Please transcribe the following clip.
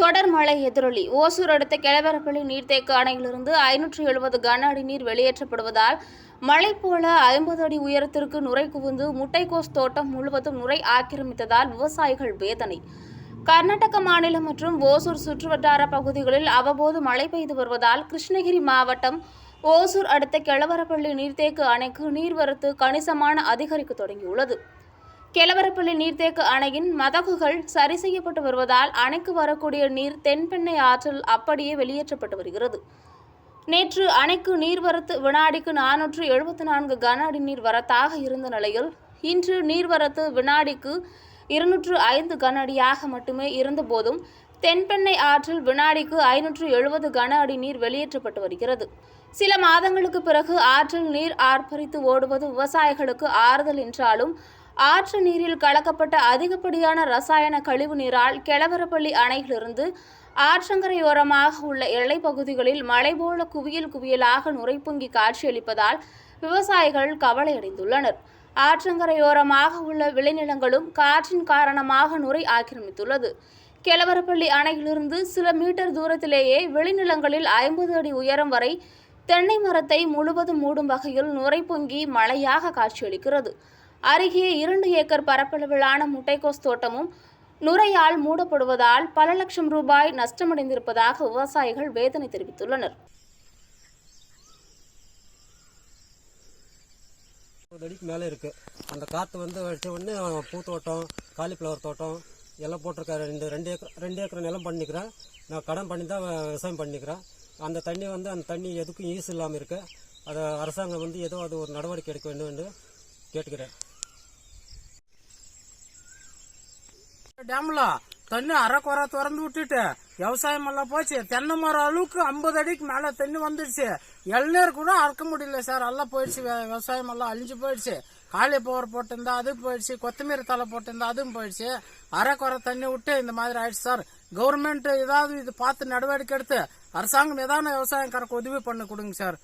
தொடர் மழை எதிரொலி. ஓசூர் அடுத்த கிளவரப்பள்ளி நீர்த்தேக்க அணையிலிருந்து ஐநூற்று எழுபது கன அடி நீர் வெளியேற்றப்படுவதால் மழை போல ஐம்பது அடி உயரத்திற்கு நுரை குவிந்து முட்டைக்கோஸ் தோட்டம் முழுவதும் நுரை ஆக்கிரமித்ததால் விவசாயிகள் வேதனை. கர்நாடக மாநிலம் மற்றும் ஓசூர் சுற்றுவட்டார பகுதிகளில் அவ்வப்போது மழை பெய்து வருவதால் கிருஷ்ணகிரி மாவட்டம் ஓசூர் அடுத்த கிளவரப்பள்ளி நீர்த்தேக்க அணைக்கு நீர்வரத்து கணிசமான அதிகரிக்க தொடங்கியுள்ளது. கெலவரப்பள்ளி நீர்த்தேக்க அணையின் மதகுகள் சரி செய்யப்பட்டு வருவதால் அணைக்கு வரக்கூடிய நீர் தென்பெண்ணை ஆற்றில் அப்படியே வெளியேற்றப்பட்டு வருகிறது. நேற்று அணைக்கு நீர்வரத்து வினாடிக்கு நானூற்று எழுபத்தி நான்கு கன அடி நீர் வரத்தாக இருந்த நிலையில் இன்று நீர்வரத்து வினாடிக்கு இருநூற்று ஐந்து கன அடியாக மட்டுமே இருந்தபோதும் தென்பெண்ணை ஆற்றில் வினாடிக்கு ஐநூற்று எழுபது கன அடி நீர் வெளியேற்றப்பட்டு வருகிறது. சில மாதங்களுக்கு பிறகு ஆற்றில் நீர் ஆர்ப்பரித்து ஓடுவது விவசாயிகளுக்கு ஆறுதல் என்றாலும் ஆற்று நீரில் கலக்கப்பட்ட அதிகப்படியான ரசாயன கழிவு நீரால் கெளவரப்பள்ளி அணையிலிருந்து ஆற்றங்கரையோரமாக உள்ள எல்லை பகுதிகளில் மழை போல குவியல் குவியலாக நுரைப்பொங்கி காட்சியளிப்பதால் விவசாயிகள் கவலையடைந்துள்ளனர். ஆற்றங்கரையோரமாக உள்ள விளைநிலங்களும் காற்றின் காரணமாக நுரை ஆக்கிரமித்துள்ளது. கெலவரப்பள்ளி அணையிலிருந்து சில மீட்டர் தூரத்திலேயே வெளிநிலங்களில் ஐம்பது அடி உயரம் வரை தென்னை மரத்தை முழுவதும் மூடும் வகையில் நுரை பொங்கி மழையாக காட்சியளிக்கிறது. அருகே இரண்டு ஏக்கர் பரப்பளவிலான முட்டைக்கோஸ் தோட்டமும் நுரையால் மூடப்படுவதால் பல லட்சம் ரூபாய் நஷ்டமடைந்திருப்பதாக விவசாயிகள் வேதனை தெரிவித்துள்ளனர். ஒரு அடிக்கு மேலே இருக்கு. அந்த காற்று வந்து வச்ச உடனே பூத்தோட்டம் காலிஃப்ளவர் தோட்டம் எல்லாம் போட்டிருக்காரு. ரெண்டு ரெண்டு ஏக்கர் ரெண்டு ஏக்கர் நிலம் பண்ணிக்கிறேன் நான் கடன் பண்ணி தான் விவசாயம் பண்ணிக்கிறேன் அந்த தண்ணி வந்து அந்த தண்ணி எதுக்கும் யூஸ் இல்லாமல் இருக்குது அதை அரசாங்கம் வந்து ஏதோ அது ஒரு நடவடிக்கை எடுக்க வேண்டும் என்று கேட்டுக்கிறேன். டேம்ல தண்ணி அரைக்குறை திறந்து விட்டுட்டு விவசாயம் எல்லாம் போச்சு. தென்னை மரம் அளவுக்கு ஐம்பது அடிக்கு மேல தண்ணி வந்துடுச்சு இளநீர் கூட அறுக்க முடியல சார். எல்லாம் போயிடுச்சு. விவசாயம் எல்லாம் அழிஞ்சு போயிடுச்சு. காலிஃபிளவர் போட்டிருந்தா அதுவும் போயிடுச்சு. கொத்தமல்லி தலை போட்டிருந்தா அதுவும் போயிடுச்சு. அரைக்குறை தண்ணி விட்டு இந்த மாதிரி ஆயிடுச்சு சார். கவர்மெண்ட் ஏதாவது இது பார்த்து நடவடிக்கை எடுத்து அரசாங்கம் ஏதாவது விவசாயக்காரருக்கு உதவி பண்ணி கொடுங்க சார்.